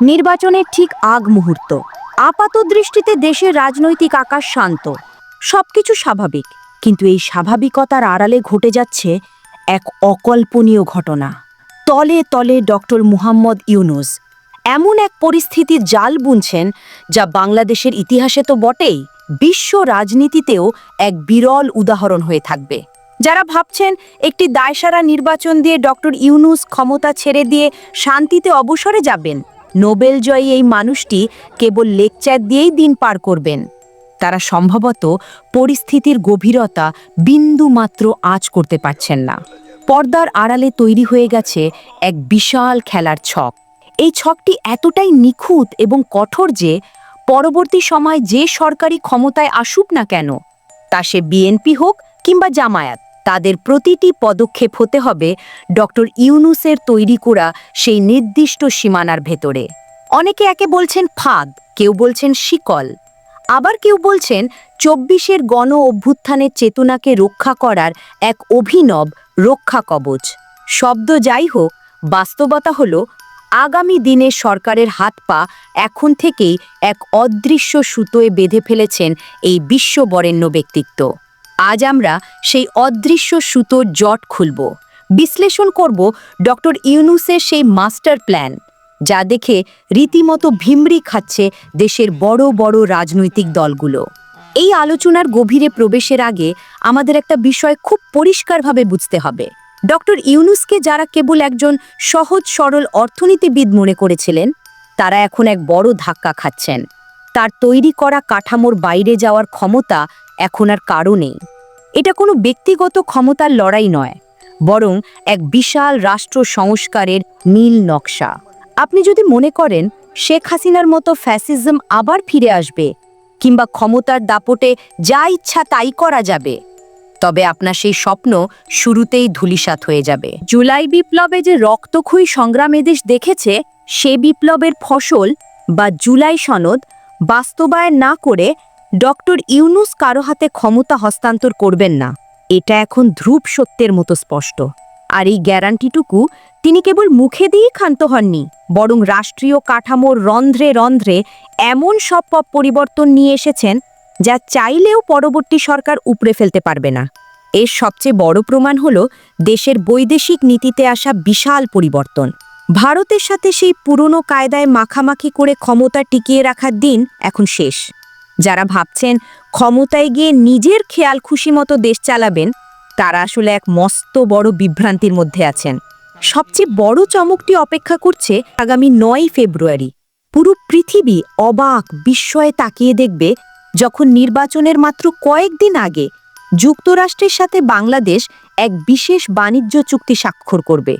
নির্বাচনের ঠিক আগ মুহূর্ত। আপাত দৃষ্টিতে দেশের রাজনৈতিক আকাশ শান্ত। সবকিছু স্বাভাবিক, কিন্তু এই স্বাভাবিকতার আড়ালে ঘটে যাচ্ছে এক অকল্পনীয় ঘটনা। তলে তলে ডক্টর মুহাম্মদ ইউনুস এমন এক পরিস্থিতির জাল বুনছেন যা বাংলাদেশের ইতিহাসে তো বটেই, বিশ্ব রাজনীতিতেও এক বিরল উদাহরণ হয়ে থাকবে। যারা ভাবছেন একটি দায়সারা নির্বাচন দিয়ে ডক্টর ইউনুস ক্ষমতা ছেড়ে দিয়ে শান্তিতে অবসরে যাবেন নোবেল জয়ী এই মানুষটি কেবল লেকচার দিয়েই দিন পার করবেন। তারা সম্ভবত পরিস্থিতির গভীরতা বিন্দু মাত্র আঁচ করতে পারছেন না। পর্দার আড়ালে তৈরি হয়ে গেছে এক বিশাল খেলার ছক। এই ছকটি এতটাই নিখুঁত এবং কঠোর যে পরবর্তী সময় যে সরকারি ক্ষমতায় আসুক না কেন, তা সে বিএনপি হোক কিংবা জামায়াত তাদের প্রতিটি পদক্ষেপ হতে হবে ডক্টর ইউনুসের তৈরি করা সেই নির্দিষ্ট সীমানার ভেতরে। অনেকে একে বলছেন ফাঁদ, কেউ বলছেন শিকল। আবার কেউ বলছেন চব্বিশের গণ অভ্যুত্থানের চেতনাকে রক্ষা করার এক অভিনব রক্ষা কবচ। শব্দ যাই হোক, বাস্তবতা হল আগামী দিনে সরকারের হাত পা এখন থেকেই এক অদৃশ্য সুতোয় বেঁধে ফেলেছেন এই বিশ্ববরেণ্য ব্যক্তিত্ব। আজ আমরা সেই অদৃশ্য সুতোর জট খুলব। বিশ্লেষণ করব ডক্টর ইউনুসের সেই মাস্টার প্ল্যান, যা দেখে রীতিমতো ভিমরি খাচ্ছে দেশের বড় বড় রাজনৈতিক দলগুলো। এই আলোচনার গভীরে প্রবেশের আগে আমাদের একটা বিষয় খুব পরিষ্কারভাবে বুঝতে হবে। ডক্টর ইউনুসকে যারা কেবল একজন সহজ সরল অর্থনীতিবিদ মনে করেছিলেন, তারা এখন এক বড় ধাক্কা খাচ্ছেন। তার তৈরি করা কাঠামোর বাইরে যাওয়ার ক্ষমতা এখন আর কারও নেই। এটা কোনো ব্যক্তিগত ক্ষমতার লড়াই নয়, বরং এক বিশাল রাষ্ট্র সংস্কারের নীল নকশা। আপনি যদি মনে করেন, শেখ হাসিনার মতো ফ্যাসিজম আবার ফিরে আসবে, কিংবা ক্ষমতার দাপটে যা ইচ্ছা তাই করা যাবে, তবে আপনার সেই স্বপ্ন শুরুতেই ধূলিসাৎ হয়ে যাবে। জুলাই বিপ্লবে যে রক্তক্ষয়ী সংগ্রাম এদেশ দেখেছে, সে বিপ্লবের ফসল বা জুলাই সনদ বাস্তবায়ন না করে ডক্টর ইউনুস কারও হাতে ক্ষমতা হস্তান্তর করবেন না। এটা এখন ধ্রুব সত্যের মতো স্পষ্ট। আর এই গ্যারান্টিটুকু তিনি কেবল মুখে দিয়েই ক্ষান্ত হননি, বরং রাষ্ট্রীয় কাঠামোর রন্ধ্রে রন্ধ্রে এমন সব পপ পরিবর্তন নিয়ে এসেছেন যা চাইলেও পরবর্তী সরকার উপড়ে ফেলতে পারবে না। এর সবচেয়ে বড় প্রমাণ হল দেশের বৈদেশিক নীতিতে আসা বিশাল পরিবর্তন। ভারতের সাথে সেই পুরনো কায়দায় মাখামাখি করে ক্ষমতা টিকিয়ে রাখার দিন এখন শেষ। যারা ভাবছেন ক্ষমতায় গিয়ে নিজের খেয়াল খুশি মতো দেশ চালাবেন, তারা আসলে এক মস্ত বড় বিভ্রান্তির মধ্যে আছেন। সবচেয়ে বড় চমকটি অপেক্ষা করছে আগামী নয় ফেব্রুয়ারি। পুরো পৃথিবী অবাক বিস্ময়ে তাকিয়ে দেখবে, যখন নির্বাচনের মাত্র কয়েকদিন আগে যুক্তরাষ্ট্রের সাথে বাংলাদেশ এক বিশেষ বাণিজ্য চুক্তি স্বাক্ষর করবে।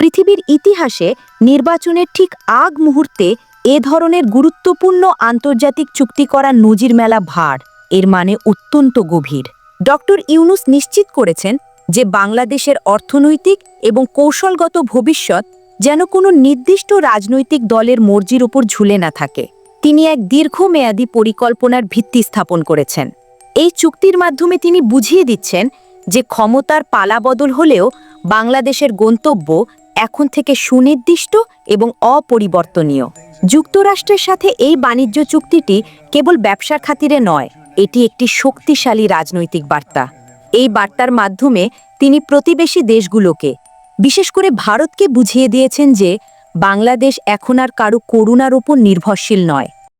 পৃথিবীর ইতিহাসে নির্বাচনের ঠিক আগ মুহূর্তে এ ধরনের গুরুত্বপূর্ণ আন্তর্জাতিক চুক্তি করা নজির মেলা ভার, এর মানে অত্যন্ত গভীর। ডক্টর ইউনুস নিশ্চিত করেছেন যে বাংলাদেশের অর্থনৈতিক এবং কৌশলগত ভবিষ্যৎ যেন কোনো নির্দিষ্ট রাজনৈতিক দলের মর্জির উপর ঝুলে না থাকে। তিনি এক দীর্ঘমেয়াদী পরিকল্পনার ভিত্তি স্থাপন করেছেন। এই চুক্তির মাধ্যমে তিনি বুঝিয়ে দিচ্ছেন যে ক্ষমতার পালাবদল হলেও বাংলাদেশের গন্তব্য এখন থেকে সুনির্দিষ্ট এবং অপরিবর্তনীয়। যুক্তরাষ্ট্রের সাথে এই বাণিজ্য চুক্তিটি কেবল ব্যবসার খাতিরে নয়, এটি একটি শক্তিশালী রাজনৈতিক বার্তা। এই বার্তার মাধ্যমে তিনি প্রতিবেশী দেশগুলোকে, বিশেষ করে ভারতকে বুঝিয়ে দিয়েছেন যে বাংলাদেশ এখন আর কারও করুণার উপর নির্ভরশীল নয়।